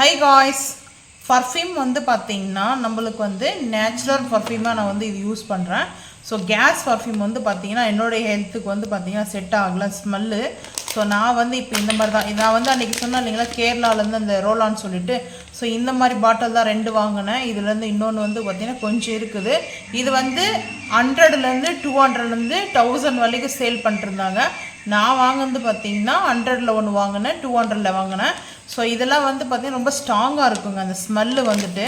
High guys perfume வந்து பார்த்தீங்கன்னா நம்மளுக்கு வந்து நேச்சுரல் பர்ஃப்யூமாக நான் வந்து இது யூஸ் பண்ணுறேன் ஸோ கேஸ் பர்ஃப்யூம் வந்து பார்த்தீங்கன்னா என்னுடைய ஹெல்த்துக்கு வந்து பார்த்தீங்கன்னா செட் ஆகலை ஸ்மெல்லு ஸோ நான் வந்து இப்போ இந்த மாதிரி தான் நான் வந்து அன்றைக்கி சொன்னேன் இல்லைங்களா கேரளாலேருந்து அந்த ரோலான்னு சொல்லிட்டு. ஸோ இந்த மாதிரி பாட்டில் தான் ரெண்டு வாங்கினேன். இதுலேருந்து இன்னொன்று வந்து பார்த்திங்கன்னா கொஞ்சம் இருக்குது. இது வந்து ஹண்ட்ரட்லேருந்து டூ ஹண்ட்ரட்லேருந்து தௌசண்ட் வரைக்கும் சேல் பண்ணிட்டுருந்தாங்க நான் வாங்கினது பார்த்தீங்கன்னா ஹண்ட்ரடில் ஒன்று வாங்கினேன் டூ ஹண்ட்ரடில் வாங்கினேன். ஸோ இதெல்லாம் வந்து பார்த்திங்கன்னா ரொம்ப ஸ்ட்ராங்காக இருக்குங்க. அந்த ஸ்மெல்லு வந்துட்டு.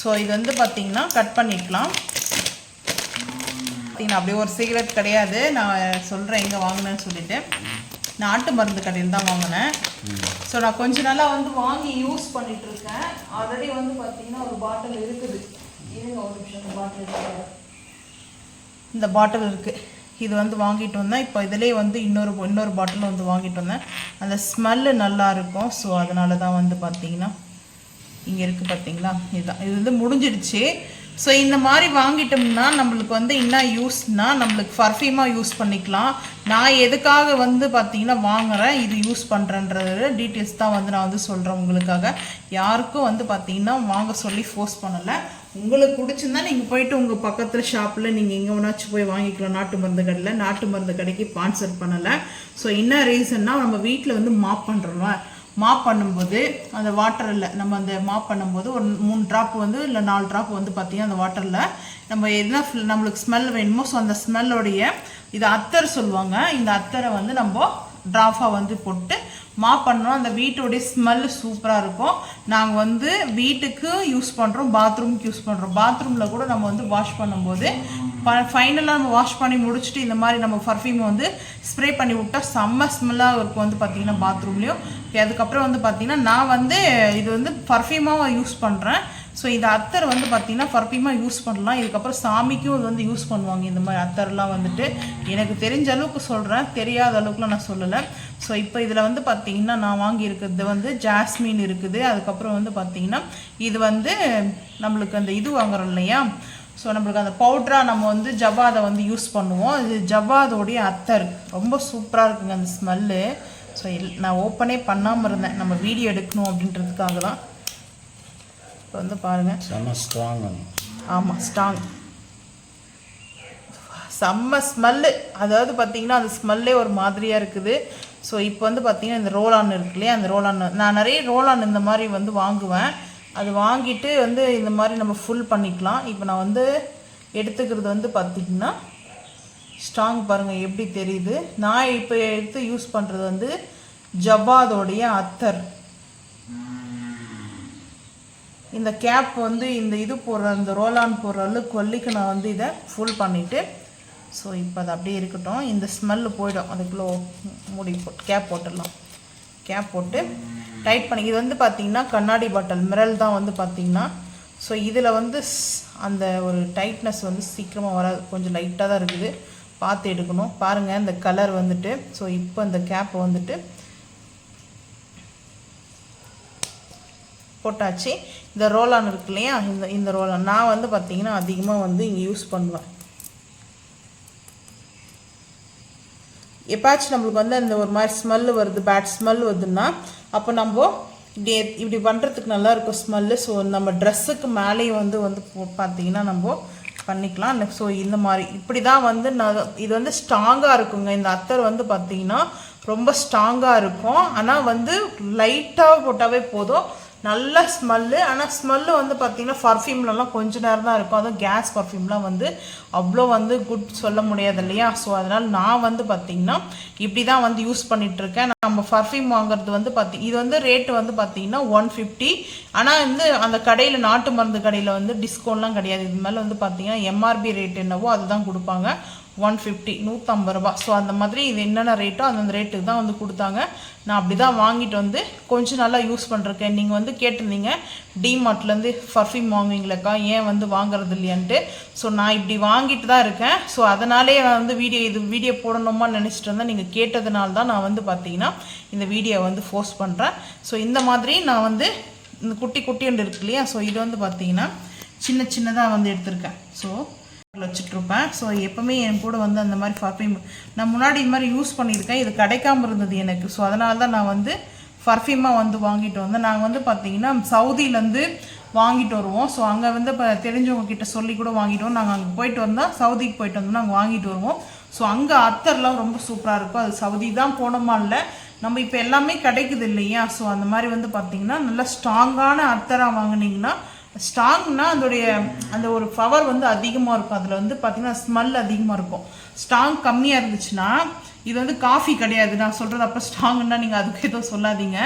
ஸோ இது வந்து பார்த்திங்கன்னா கட் பண்ணிக்கலாம். பார்த்திங்கன்னா அப்படியே ஒரு சீக்ரெட் கிடையாது. நான் சொல்கிறேன் எங்கே வாங்கினேன்னு சொல்லிட்டு. நாட்டு மருந்து கடையில் தான் வாங்கினேன். ஸோ நான் கொஞ்ச நாளாக வந்து வாங்கி யூஸ் பண்ணிகிட்ருக்கேன் ஆல்ரெடி வந்து பார்த்திங்கன்னா ஒரு பாட்டில் இருக்குது. இருங்க ஒரு நிமிஷம் பாட்டில் இந்த பாட்டில் இருக்குது இது வந்து வாங்கிட்டு வந்தேன். இப்போ இதிலே வந்து இன்னொரு இன்னொரு பாட்டில் வந்து வாங்கிட்டு வந்தேன். அந்த ஸ்மெல்லு நல்லா இருக்கும். ஸோ அதனால தான் வந்து பார்த்தீங்கன்னா இங்கே இருக்குது பார்த்தீங்களா இதுதான். இது வந்து முடிஞ்சிடுச்சு. ஸோ இந்த மாதிரி வாங்கிட்டோம்னா நம்மளுக்கு வந்து என்ன யூஸ்னா நம்மளுக்கு பர்ஃப்யூமாக யூஸ் பண்ணிக்கலாம். நான் எதுக்காக வந்து பார்த்தீங்கன்னா வாங்குறேன் இது யூஸ் பண்ணுறேன்றது டீட்டெயில்ஸ் தான் வந்து நான் வந்து சொல்கிறேன் உங்களுக்காக. யாருக்கும் வந்து பார்த்தீங்கன்னா வாங்க சொல்லி ஃபோர்ஸ் பண்ணலை. உங்களுக்கு பிடிச்சிருந்தா நீங்கள் போயிட்டு உங்கள் பக்கத்தில் ஷாப்பில் நீங்கள் எங்கே வேணாச்சும் போய் வாங்கிக்கலாம். நாட்டு மருந்து கடையில். நாட்டு மருந்து கடைக்கு ஸ்பான்சர் பண்ணலை. ஸோ என்ன ரீசன்னா நம்ம வீட்டில் வந்து மாப் பண்ணுறோம் மாப் பண்ணும்போது அந்த வாட்டரில் நம்ம அந்த மாப் பண்ணும்போது ஒரு மூணு ட்ராப் வந்து இல்லை நாலு ட்ராப் வந்து பார்த்தீங்கன்னா அந்த வாட்டரில் நம்ம எதுனா நம்மளுக்கு ஸ்மெல் வேணுமோ ஸோ அந்த ஸ்மெல்லோடைய இது அத்தர் சொல்லுவாங்க. இந்த அத்தரை வந்து நம்ம ட்ராஃபாக வந்து போட்டு மாப் பண்ணோம் அந்த வீட்டோடைய ஸ்மெல் சூப்பராக இருக்கும். நாங்கள் வந்து வீட்டுக்கு யூஸ் பண்ணுறோம் பாத்ரூம்க்கு யூஸ் பண்ணுறோம் பாத்ரூமில் கூட நம்ம வந்து வாஷ் பண்ணும்போது ஃபைனலாக நம்ம வாஷ் பண்ணி முடிச்சுட்டு இந்த மாதிரி நம்ம பர்ஃப்யூம் வந்து ஸ்ப்ரே பண்ணி விட்டா செம்ம ஸ்மெல்லாக இருக்கும் வந்து பார்த்தீங்கன்னா பாத்ரூம்லேயும் அதுக்கப்புறம் வந்து பார்த்தீங்கன்னா நான் வந்து இது வந்து பர்ஃப்யூமாக யூஸ் பண்ணுறேன் ஸோ இந்த அத்தர் வந்து பார்த்திங்கன்னா பர்ஃப்யூமாக யூஸ் பண்ணலாம். இதுக்கப்புறம் சாமிக்கும் இது வந்து யூஸ் பண்ணுவாங்க இந்த மாதிரி அத்தர்லாம் வந்துட்டு. எனக்கு தெரிஞ்ச அளவுக்கு சொல்கிறேன் தெரியாத அளவுக்குலாம் நான் சொல்லலை. ஸோ இப்போ இதில் வந்து பார்த்தீங்கன்னா நான் வாங்கியிருக்கிறது வந்து ஜாஸ்மின் இருக்குது. அதுக்கப்புறம் வந்து பார்த்திங்கன்னா இது வந்து நம்மளுக்கு அந்த இது வாங்குறோம் இல்லையா? ஸோ நம்மளுக்கு அந்த பவுட்ராக நம்ம வந்து ஜவாதை வந்து யூஸ் பண்ணுவோம். இது ஜவாதோடைய அத்தர். ரொம்ப சூப்பராக இருக்குங்க அந்த ஸ்மெல்லு ஸோ நான் ஓப்பனே பண்ணாமல் இருந்தேன். நம்ம வீடியோ எடுக்கணும் அப்படின்றதுக்காக தான் இப்போ வந்து பாருங்கள் செம ஸ்ட்ராங் ஆமாம் ஸ்ட்ராங் செம்ம ஸ்மெல்லு அதாவது பார்த்தீங்கன்னா அந்த ஸ்மெல்லே ஒரு மாதிரியாக இருக்குது. ஸோ இப்போ வந்து பார்த்தீங்கன்னா இந்த ரோலான் இருக்கு இல்லையா? அந்த ரோலான் நான் நிறைய ரோலான் இந்த மாதிரி வந்து வாங்குவேன். அது வாங்கிட்டு வந்து இந்த மாதிரி நம்ம ஃபுல் பண்ணிக்கலாம். இப்போ நான் வந்து எடுத்துக்கிறது வந்து பார்த்திங்கன்னா ஸ்ட்ராங் பாருங்கள் எப்படி தெரியுது? நான் இப்போ எடுத்து யூஸ் பண்ணுறது வந்து ஜபாதோடைய அத்தர். இந்த கேப் வந்து இந்த இது போடுற இந்த ரோலான் போடுற அளவுக்கு கொல்லிக்கு நான் வந்து இதை ஃபுல் பண்ணிவிட்டு ஸோ இப்போ அது அப்படியே இருக்கட்டும். இந்த ஸ்மெல்லு போயிடும். அதுக்குள்ளே மூடி போட்டு கேப் போட்டுடலாம். கேப் போட்டு டைட் பண்ணி இது வந்து பார்த்திங்கன்னா கண்ணாடி பாட்டில் மிரல் தான் வந்து பார்த்திங்கன்னா ஸோ இதில் வந்து அந்த ஒரு டைட்னஸ் வந்து சீக்கிரமாக வராது கொஞ்சம் லைட்டாக தான் இருக்குது. பார்த்து எடுக்கணும். பாருங்கள் இந்த கலர் வந்துட்டு ஸோ இப்போ இந்த கேப்பை வந்துட்டு போட்டாச்சு. இந்த ரோலான் இருக்கு இல்லையா? இந்த இந்த ரோலான் நான் வந்து பார்த்திங்கன்னா அதிகமாக வந்து இங்கே யூஸ் பண்ணுவேன். எப்பாச்சும் நம்மளுக்கு வந்து அந்த ஒரு மாதிரி ஸ்மெல்லு வருது பேட் ஸ்மெல் வருதுன்னா அப்போ நம்ம இப்படி இப்படி பண்ணுறதுக்கு நல்லாயிருக்கும் ஸ்மெல்லு ஸோ நம்ம ட்ரெஸ்ஸுக்கு மேலேயும் வந்து வந்து பார்த்தீங்கன்னா நம்ம பண்ணிக்கலாம். ஸோ இந்த மாதிரி. இப்படி தான் வந்து நான் இது வந்து ஸ்ட்ராங்காக இருக்குங்க. இந்த அத்தர் வந்து பார்த்தீங்கன்னா ரொம்ப ஸ்ட்ராங்காக இருக்கும். ஆனால் வந்து லைட்டாக போட்டாவே போதும். நல்ல ஸ்மெல்லு ஆனால் ஸ்மெல்லு வந்து பார்த்திங்கன்னா பர்ஃப்யூம்லலாம் கொஞ்ச நேரம் தான் இருக்கும். அதுவும் கேஸ் பர்ஃப்யூம்லாம் வந்து அவ்வளோ வந்து குட் சொல்ல முடியாது இல்லையா? ஸோ அதனால் நான் வந்து பார்த்திங்கன்னா இப்படி தான் வந்து யூஸ் பண்ணிகிட்ருக்கேன் நம்ம பர்ஃப்யூம் வாங்குறது வந்து பார்த்தி இது வந்து ரேட்டு வந்து பார்த்திங்கன்னா ஒன் ஃபிஃப்டி ஆனால் வந்து அந்த கடையில் நாட்டு மருந்து கடையில் வந்து டிஸ்கவுண்ட்லாம் கிடையாது. இது மேலே வந்து பார்த்திங்கன்னா எம்ஆர்பி ரேட் என்னவோ அதுதான் கொடுப்பாங்க. ஒன் ஃபிஃப்டி நூற்றம்பது ரூபா ஸோ அந்த மாதிரி இது என்னென்ன ரேட்டோ அந்தந்த ரேட்டுக்கு தான் வந்து கொடுத்தாங்க. நான் அப்படி தான் வாங்கிட்டு வந்து கொஞ்சம் நல்லா யூஸ் பண்ணிருக்கேன் நீங்கள் வந்து கேட்டிருந்தீங்க டிமார்ட்லேருந்து பர்ஃப்யூம் வாங்குவீங்களேக்கா ஏன் வந்து வாங்குறது இல்லையான்ட்டு. ஸோ நான் இப்படி வாங்கிட்டு தான் இருக்கேன். ஸோ அதனாலே நான் வந்து வீடியோ இது வீடியோ போடணுமா நினச்சிட்டு இருந்தேன். நீங்கள் கேட்டதுனால தான் நான் வந்து பார்த்தீங்கன்னா இந்த வீடியோ வந்து ஃபோர்ஸ் பண்ணுறேன் ஸோ இந்த மாதிரி நான் வந்து இந்த குட்டி குட்டி ஒன்று இருக்கு இல்லையா? ஸோ இது வந்து பார்த்தீங்கன்னா சின்ன சின்னதாக வந்து எடுத்திருக்கேன். ஸோ வச்சுட்ருப்பேன் ஸோ எப்போவுமே என் கூட வந்து அந்த மாதிரி பர்ஃப்யூம் நான் முன்னாடி இது மாதிரி யூஸ் பண்ணியிருக்கேன். இது கிடைக்காம இருந்தது எனக்கு. ஸோ அதனால தான் நான் வந்து பர்ஃப்யூமாக வந்து வாங்கிட்டு வந்தேன். நாங்கள் வந்து பார்த்தீங்கன்னா சவுதியிலேருந்து வாங்கிட்டு வருவோம். ஸோ அங்கே வந்து இப்போ தெரிஞ்சவங்க கிட்ட சொல்லி கூட வாங்கிட்டு வரோம். நாங்கள் அங்கே போயிட்டு வந்தால் சவுதிக்கு போயிட்டு வந்தோம் நாங்கள் வாங்கிட்டு வருவோம். ஸோ அங்கே அத்தர்லாம் ரொம்ப சூப்பராக இருக்கும். அது சவுதி தான் போனோமா இல்லை நம்ம இப்போ எல்லாமே கிடைக்குது இல்லையா? ஸோ அந்த மாதிரி வந்து பார்த்தீங்கன்னா நல்லா ஸ்ட்ராங்கான அத்தராக வாங்குனீங்கன்னா ஸ்ட்ராங்னா அதோடைய அந்த ஒரு பவர் வந்து அதிகமாக இருக்கும். அதில் வந்து பார்த்திங்கன்னா ஸ்மெல் அதிகமாக இருக்கும். ஸ்ட்ராங் கம்மியாக இருந்துச்சுன்னா இது வந்து காஃபி கிடையாது. நான் சொல்கிறது அப்போ ஸ்ட்ராங்குன்னா நீங்கள் அதுக்கு எதுவும் சொல்லாதீங்க.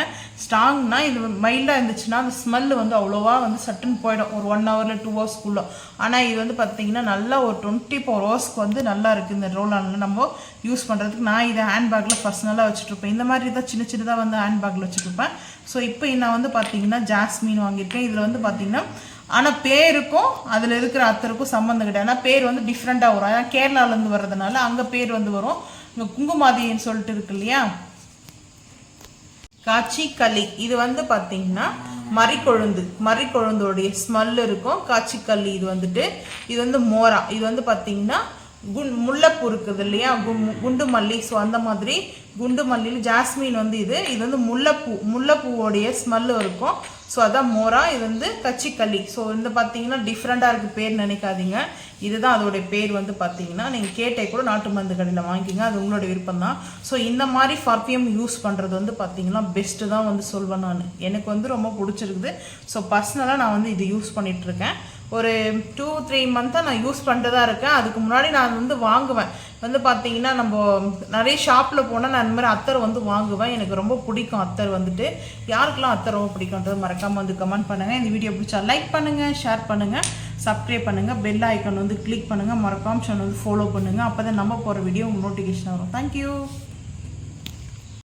ஸ்ட்ராங்னா இது மைல்டாக இருந்துச்சுன்னா அந்த ஸ்மெல்லு வந்து அவ்வளோவா வந்து சட்டுன்னு போயிடும். ஒரு ஒன் ஹவரில் டூ ஹவர்ஸ்க்குள்ளே ஆனால் இது வந்து பார்த்தீங்கன்னா நல்லா ஒரு டுவெண்ட்டி ஃபோர் ஹவர்ஸ்க்கு வந்து நல்லா இருக்குது இந்த ரோல் ஆனில் நம்ம யூஸ் பண்ணுறதுக்கு நான் இதை ஹேண்ட்பேக்கில் பர்சனலாக வச்சுட்ருப்பேன் இந்த மாதிரி தான் சின்ன சின்னதாக வந்து ஹேண்ட்பேக்கில் வச்சுட்ருப்பேன் ஸோ இப்போ நான் வந்து பார்த்தீங்கன்னா ஜாஸ்மின் வாங்கியிருக்கேன். இதில் வந்து பார்த்தீங்கன்னா ஆனால் பேருக்கும் அதில் இருக்கிற அத்தருக்கும் சம்மந்தம் கிடையாது. ஆனால் பேர் வந்து டிஃப்ரெண்ட்டாக வரும். ஏன்னா கேரளாவிலேருந்து வர்றதுனால அங்கே பேர் வந்து வரும். குங்குமாதின்னு சொல்லிட்டு இருக்கு இல்லையா? காய்ச்சி களி. இது வந்து பார்த்தீங்கன்னா மறிக்கொழுந்து. மறிக்கொழுந்தோடைய ஸ்மெல் இருக்கும். காய்ச்சி இது வந்துட்டு. இது வந்து மோரா. இது வந்து பார்த்தீங்கன்னா குண் முல்லைப்பூ இருக்குது இல்லையா? கு- குண்டு மல்லி. ஸோ அந்த மாதிரி குண்டு மல்லியில் ஜாஸ்மின் வந்து இது. இது வந்து முல்லைப்பூ முல்லைப்பூவோடைய ஸ்மெல்லு இருக்கும். ஸோ அதான் மோரா இது வந்து கச்சிக்கள்ளி ஸோ இந்த பார்த்தீங்கன்னா டிஃப்ரெண்ட்டாக இருக்குது பேர் நினைக்காதீங்க. இதுதான் அதோடைய பேர் வந்து பார்த்தீங்கன்னா நீங்கள் கேட்டே கூட நாட்டு மருந்து கடையில் வாங்கிக்கிங்க. அது உங்களோட விருப்பம் தான். ஸோ இந்த மாதிரி பர்ஃப்யூம் யூஸ் பண்ணுறது வந்து பார்த்தீங்கன்னா பெஸ்ட்டு தான் வந்து சொல்வேன் நான். எனக்கு வந்து ரொம்ப பிடிச்சிருக்குது. ஸோ பர்சனலாக நான் வந்து இது யூஸ் பண்ணிகிட்ருக்கேன் ஒரு டூ த்ரீ மந்த்தாக நான் யூஸ் பண்ணிட்டு தான் இருக்கேன். அதுக்கு முன்னாடி நான் வந்து வாங்குவேன். வந்து பார்த்தீங்கன்னா நம்ம நிறைய ஷாப்பில் போனால் நான் இந்த மாதிரி அத்தர் வந்து வாங்குவேன். எனக்கு ரொம்ப பிடிக்கும் அத்தர் வந்துட்டு. யாருக்கெல்லாம் அத்தர் ரொம்ப பிடிக்கும்ன்றது மறக்காமல் வந்து கமெண்ட் பண்ணுங்கள் இந்த வீடியோ பிடிச்சா லைக் பண்ணுங்கள் ஷேர் பண்ணுங்கள் சப்ஸ்கிரைப் பண்ணுங்கள் பெல் ஐக்கன் வந்து கிளிக் பண்ணுங்கள் மறக்காம சேனல் வந்து ஃபாலோ பண்ணுங்கள் அப்போ தான் நம்ம போகிற வீடியோ உங்களுக்கு நோட்டிஃபிகேஷன் வரும். தேங்க்யூ